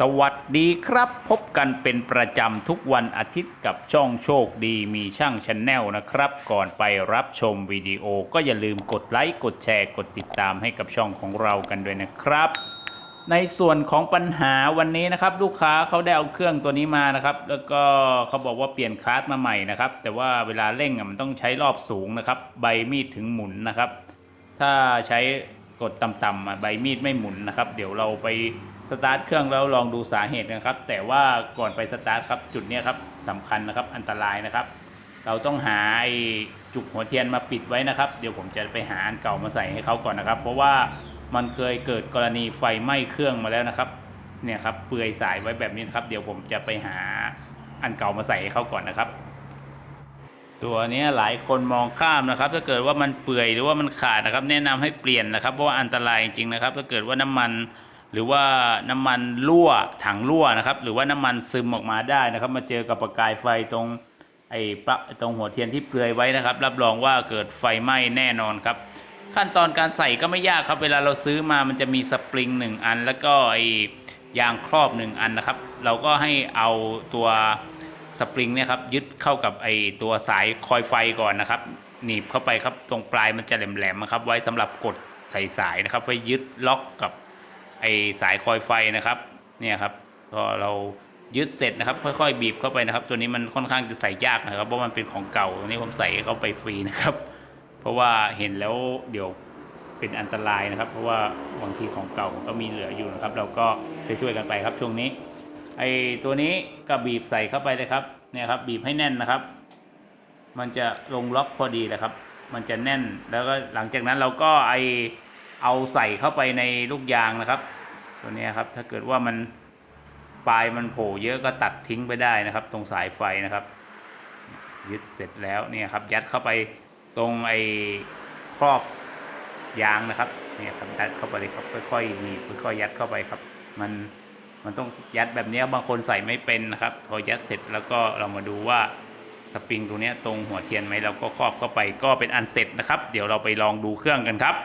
สวัสดีครับ พบกันเป็นประจำทุกวันอาทิตย์กับช่องโชคดีมีช่างชนแนลนะครับ ก่อนไปรับชมวิดีโอก็อย่าลืมกดไลค์กดแชร์กดติดตามให้กับช่องของเรากันด้วยนะครับ ในส่วนของปัญหาวันนี้นะครับ ลูกค้าเขาได้เอาเครื่องตัวนี้มานะครับ แล้วก็เขาบอกว่าเปลี่ยนคลาสมาใหม่นะครับ แต่ว่าเวลาเร่งมันต้องใช้รอบสูงนะครับ ใบมีดถึงหมุนนะครับ ถ้าใช้กดต่ำๆใบมีดไม่หมุนนะครับ เดี๋ยวเราไป สตาร์ทเครื่องแล้วลองดูสาเหตุกันครับ แต่ว่าก่อนไปสตาร์ทครับจุดนี้ครับสำคัญนะครับอันตรายนะครับ เราต้องหาจุกหัวเทียนมาปิดไว้นะครับ เดี๋ยวผมจะไปหาอันเก่ามาใส่ให้เขาก่อนนะครับ เพราะว่ามันเคยเกิดกรณีไฟไหม้เครื่องมาแล้วนะครับ เนี่ยครับเปลือยสายไว้แบบนี้นครับเดี๋ยวผมจะไปหาอันเก่ามาใส่ให้เขาก่อนนะครับ ตัวนี้หลายคนมองข้ามนะครับ ถ้าเกิดว่ามันเปื่อยหรือว่ามันขาดนะครับ แนะนำให้เปลี่ยนนะครับเพราะว่าอันตรายจริงๆนะครับ ถ้าเกิดว่าน้ำมัน หรือว่าน้ำมันรั่วถังรั่วนะครับ หรือว่าน้ำมันซึมออกมาได้นะครับ มาเจอกับประกายไฟตรงไอ้ปลั๊กตรงหัวเทียนที่เปลือยไว้นะครับ รับรองว่าเกิดไฟไหม้แน่นอนครับ ขั้นตอนการใส่ก็ไม่ยากครับ เวลาเราซื้อมามันจะมีสปริงหนึ่งอัน แล้วก็ไอ้ยางครอบหนึ่งอันนะครับ เราก็ให้เอาตัวสปริงเนี่ยครับยึดเข้ากับไอ้ตัวสายคอยไฟก่อนนะครับหนีบเข้าไปครับตรงปลายมันจะแหลมๆนะครับ ไว้สำหรับกดใส่สายนะครับไว้ยึดล็อกกับ ไอสายคอยไฟนะครับเนี่ยครับพอเรายึดเสร็จนะครับ ค่อยๆ บีบเข้าไปนะครับ ตัวนี้มันค่อนข้างจะใส่ยากนะครับเพราะมันเป็นของเก่าตัวนี้ผมใส่เข้าไปฟรีนะครับ เพราะว่าเห็นแล้วเดี๋ยวเป็นอันตรายนะครับ เพราะว่าบางทีของเก่าก็มีเหลืออยู่นะครับ เราก็ช่วยๆกันไปครับช่วงนี้ ไอตัวนี้ก็บีบใส่เข้าไปเลยครับเนี่ยครับบีบให้แน่นนะครับ มันจะลงล็อกพอดีเลยครับ มันจะแน่นแล้วก็หลังจากนั้นเราก็ไอ เอาใส่เข้าไปในลูกยางนะครับ ตัวนี้ครับถ้าเกิดว่ามันปลายมันโผล่เยอะก็ตัดทิ้งไปได้นะครับ ตรงสายไฟนะครับ ยึดเสร็จแล้วเนี่ยครับยัดเข้าไปตรงไอ้ครอบยางนะครับเนี่ยครับยัดเข้าไปเลยครับค่อยๆหนีบค่อยๆยัดเข้าไปครับ มันมันต้องยัดแบบนี้บางคนใส่ไม่เป็นนะครับ พอยัดเสร็จแล้วก็เรามาดูว่าสปริงตรงนี้ตรงหัวเทียนไหมเราก็ครอบเข้าไปก็เป็นอันเสร็จนะครับ เดี๋ยวเราไปลองดูเครื่องกันครับ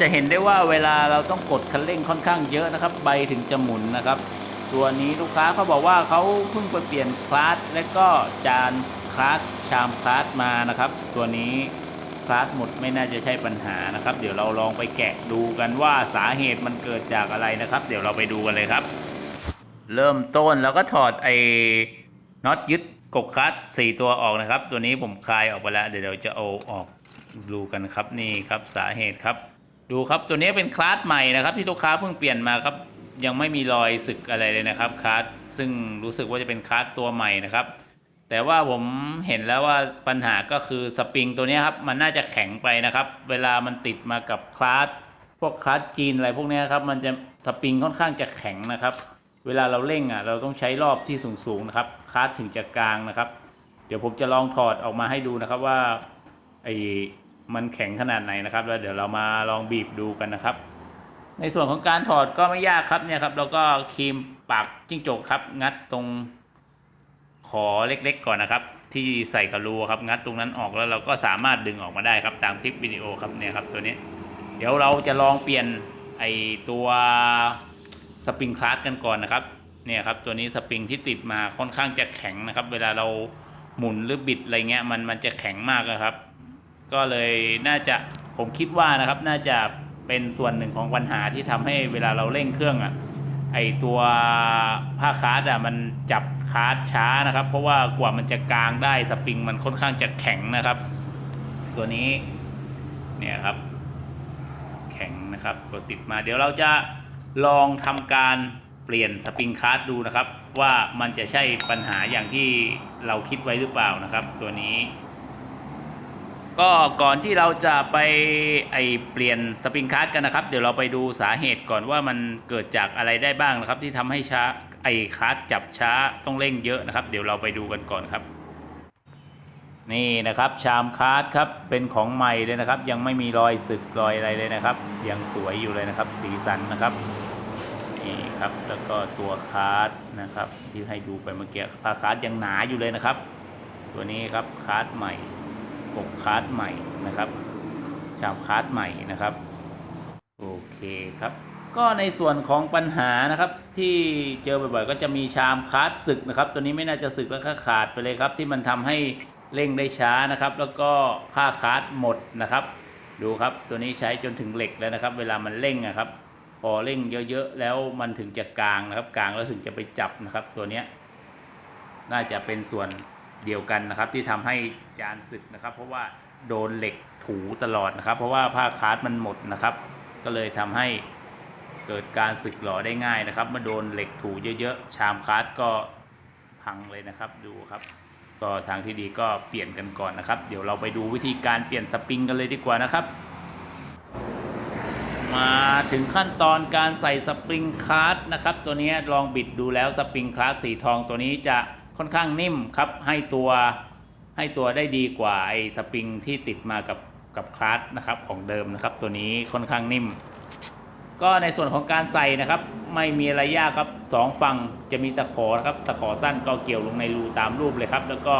จะเห็นได้ว่าเวลาเราต้องกดคันเร่งค่อนข้างเยอะนะครับ ใบถึงจะหมุนนะครับ ตัวนี้ลูกค้าเขาบอกว่าเขาเพิ่งไปเปลี่ยนคลาสและก็จานคลาสชามคลาสมานะครับ ตัวนี้คลาสหมดไม่น่าจะใช่ปัญหานะครับ เดี๋ยวเราลองไปแกะดูกันว่าสาเหตุมันเกิดจากอะไรนะครับ เดี๋ยวเราไปดูกันเลยครับ เริ่มต้นแล้วก็ถอดไอ้น็อตยึดกบคลัตสี่ตัวออกนะครับ ตัวนี้ผมคลายออกไปแล้ว เดี๋ยวเราจะเอาออกดูกันครับนี่ครับสาเหตุครับ ดูครับตัวนี้เป็นคลาสใหม่นะครับ ที่ลูกค้าเพิ่งเปลี่ยนมาครับ ยังไม่มีรอยสึกอะไรเลยนะครับคลาสซึ่งรู้สึกว่าจะเป็นคลาสตัวใหม่นะครับ แต่ว่าผมเห็นแล้วว่าปัญหาก็คือสปริงตัวนี้ครับมันน่าจะแข็งไปนะครับ เวลามันติดมากับคลาสพวกคลาสจีนอะไรพวกนี้ครับมันจะสปริงค่อนข้างจะแข็งนะครับ เวลาเราเร่งอะเราต้องใช้รอบที่สูงๆนะครับคลาสถึงจะกลางนะครับ เดี๋ยวผมจะลองถอดออกมาให้ดูนะครับว่าไอ มันแข็งขนาดไหนนะครับ แล้วเดี๋ยวเรามาลองบีบดูกันนะครับ ในส่วนของการถอดก็ไม่ยากครับเนี่ยครับเราก็ครีมปากจิ้งจกครับ งัดตรงขอเล็กๆก่อนนะครับ ที่ใส่กระรูครับงัดตรงนั้นออกแล้วเราก็สามารถดึงออกมาได้ครับตามคลิปวิดีโอครับเนี่ยครับตัวนี้ เดี๋ยวเราจะลองเปลี่ยนไอตัวสปริงคลาสกันก่อนนะครับเนี่ยครับตัวนี้สปริงที่ติดมาค่อนข้างจะแข็งนะครับ เวลาเราหมุนหรือบิดอะไรเงี้ยมันมันจะแข็งมากนะครับ ก็เลยน่าจะผมคิดว่านะครับน่าจะเป็นส่วนหนึ่งของปัญหาที่ทำให้เวลาเราเร่งเครื่องอะไอตัวผ้าคาร์ดอะมันจับคาร์ดช้านะครับ เพราะว่ากว่ามันจะกลางได้สปริงมันค่อนข้างจะแข็งนะครับ ตัวนี้เนี่ยครับ แข็งนะครับกดติดมาเดี๋ยวเราจะลองทำการเปลี่ยนสปริงคาร์ดดูนะครับ ว่ามันจะใช่ปัญหาอย่างที่เราคิดไว้หรือเปล่านะครับ ตัวนี้ ก็ก่อนที่เราจะไปไอเปลี่ยนสปริงคาร์ดกันนะครับ เดี๋ยวเราไปดูสาเหตุก่อนว่ามันเกิดจากอะไรได้บ้างนะครับ ที่ทำให้ช้าไอคาร์ดจับช้าต้องเร่งเยอะนะครับ เดี๋ยวเราไปดูกันก่อนครับ นี่นะครับชามคาร์ดครับเป็นของใหม่เลยนะครับ ยังไม่มีรอยสึกรอยอะไรเลยนะครับ ยังสวยอยู่เลยนะครับ สีสันนะครับนี่ครับแล้วก็ตัวคาร์ดนะครับ ที่ให้ดูไปเมื่อกี้ผ้าคาร์ดยังหนาอยู่เลยนะครับ ตัวนี้ครับคาร์ดใหม่ ปกคาร์ดใหม่นะครับ ชามคาร์ดใหม่นะครับ โอเคครับ ก็ในส่วนของปัญหานะครับที่เจอบ่อยๆก็จะมีชามคาร์ดสึกนะครับ ตัวนี้ไม่น่าจะสึกแล้วก็ขาดไปเลยครับ ที่มันทำให้เร่งได้ช้านะครับ แล้วก็ผ้าคาร์ดหมดนะครับ ดูครับตัวนี้ใช้จนถึงเหล็กแล้วนะครับ เวลามันเร่งนะครับ พอเร่งเยอะๆแล้วมันถึงจะกลางนะครับกลางแล้วถึงจะไปจับนะครับ ตัวเนี้ยน่าจะเป็นส่วน เดียวกันนะครับ ที่ทำให้จานสึกนะครับ เพราะว่าโดนเหล็กถูตลอดนะครับ เพราะว่าผ้าคาร์ดมันหมดนะครับ ก็เลยทำให้เกิดการสึกหรอได้ง่ายนะครับเมื่อโดนเหล็กถูเยอะๆชามคาร์ดก็พังเลยนะครับดูครับก็ทางที่ดีก็เปลี่ยนกันก่อนนะครับ เดี๋ยวเราไปดูวิธีการเปลี่ยนสปริงกันเลยดีกว่านะครับ มาถึงขั้นตอนการใส่สปริงคาร์ดนะครับ ตัวนี้ลองบิดดูแล้วสปริงคาร์ดสีทองตัวนี้จะ ค่อนข้างนิ่มครับให้ตัวให้ตัวได้ดีกว่าไอ้สปริงที่ติดมากับกับคลาร์ดนะครับของเดิมนะครับ ตัวนี้ค่อนข้างนิ่ม ก็ในส่วนของการใส่นะครับ ไม่มีอะไรยากครับสองฝั่งจะมีตะขอนะครับตะขอสั้นก็เกี่ยวลงในรูตามรูปเลยครับ แล้วก็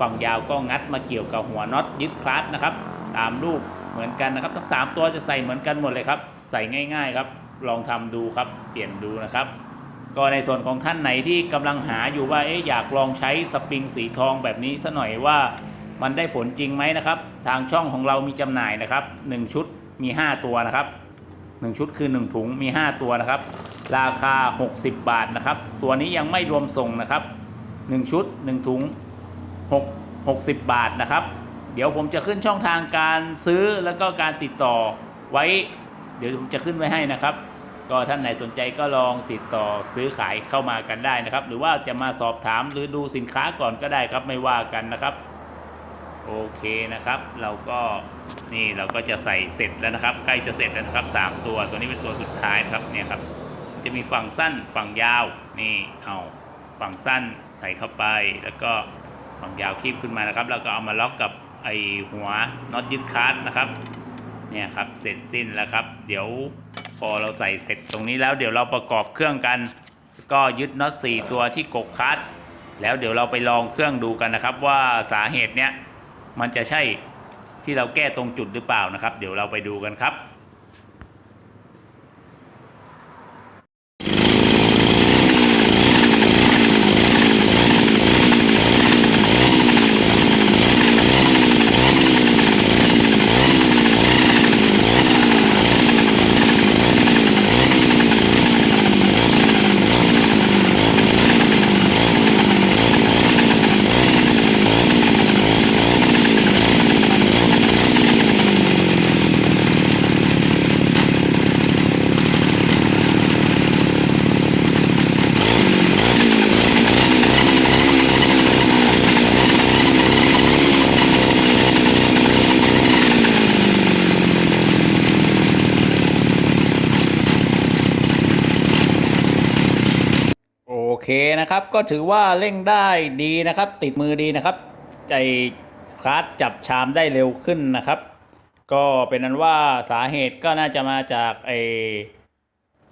ฝั่งยาวก็งัดมาเกี่ยวกับหัวน็อตยึดคลัตช์นะครับ ตามรูปเหมือนกันนะครับ ทั้งสามตัวจะใส่เหมือนกันหมดเลยครับ ใส่ง่าย ๆ ครับ ลองทำดูครับเปลี่ยนดูนะครับ ก็ในส่วนของท่านไหนที่กำลังหาอยู่ว่าเอ๊ะอยากลองใช้สปริงสีทองแบบนี้ซะหน่อยว่ามันได้ผลจริงไหมนะครับ ทางช่องของเรามีจำหน่ายนะครับหนึ่งชุดมี 5 ตัวนะครับ 1 ชุดคือ 1 ถุงมี 5 ตัวนะครับ ราคา 60 บาทนะครับ ตัวนี้ยังไม่รวมส่งนะครับ 1 ชุด 1 ถุง 6 60 บาทนะครับ เดี๋ยวผมจะขึ้นช่องทางการซื้อแล้วก็การติดต่อไว้ เดี๋ยวผมจะขึ้นไว้ให้นะครับ ก็ท่านไหนสนใจก็ลองติดต่อซื้อขายเข้ามากันได้นะครับ หรือว่าจะมาสอบถามหรือดูสินค้าก่อนก็ได้ครับไม่ว่ากันนะครับ โอเคนะครับ เราก็นี่เราก็จะใส่เสร็จแล้วนะครับ ใกล้จะเสร็จแล้วนะครับสามตัวตัวนี้เป็นตัวสุดท้ายนะครับเนี่ยครับ จะมีฝั่งสั้นฝั่งยาวนี่เอาฝั่งสั้นใส่เข้าไปแล้วก็ฝั่งยาวคีบขึ้นมานะครับ แล้วก็เอามาล็อกกับไอหัวน็อตยึดคาร์ดนะครับ เนี่ยครับเสร็จสิ้นแล้วครับ เดี๋ยวพอเราใส่เสร็จตรงนี้แล้วเดี๋ยวเราประกอบเครื่องกัน ก็ยึดน็อตสี่ตัวที่กกคัดแล้วเดี๋ยวเราไปลองเครื่องดูกันนะครับ ว่าสาเหตุเนี้ยมันจะใช่ที่เราแก้ตรงจุดหรือเปล่านะครับ เดี๋ยวเราไปดูกันครับ นะครับก็ถือว่าเร่งได้ดีนะครับ ติดมือดีนะครับใจคลาสจับชามได้เร็วขึ้นนะครับ ก็เป็นนั้นว่าสาเหตุก็น่าจะมาจากไอ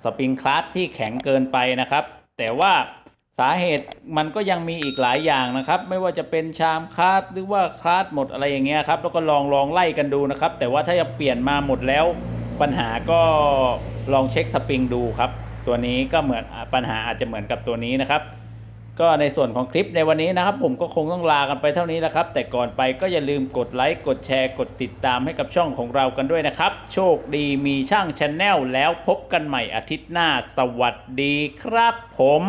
สปริงคลาสที่แข็งเกินไปนะครับ แต่ว่าสาเหตุมันก็ยังมีอีกหลายอย่างนะครับ ไม่ว่าจะเป็นชามคลาสหรือว่าคลาสหมดอะไรอย่างเงี้ยครับแล้วก็ลองลองไล่กันดูนะครับ แต่ว่าถ้าจะเปลี่ยนมาหมดแล้ว ปัญหาก็ลองเช็คสปริงดูครับ ตัวนี้ก็เหมือนปัญหาอาจจะเหมือนกับตัวนี้นะครับ ก็ในส่วนของคลิปในวันนี้นะครับ ผมก็คงต้องลากันไปเท่านี้นะครับ แต่ก่อนไปก็อย่าลืมกดไลค์กดแชร์กดติดตามให้กับช่องของเรากันด้วยนะครับ โชคดีมีช่างชาแนลแล้วพบกันใหม่อาทิตย์หน้า สวัสดีครับผม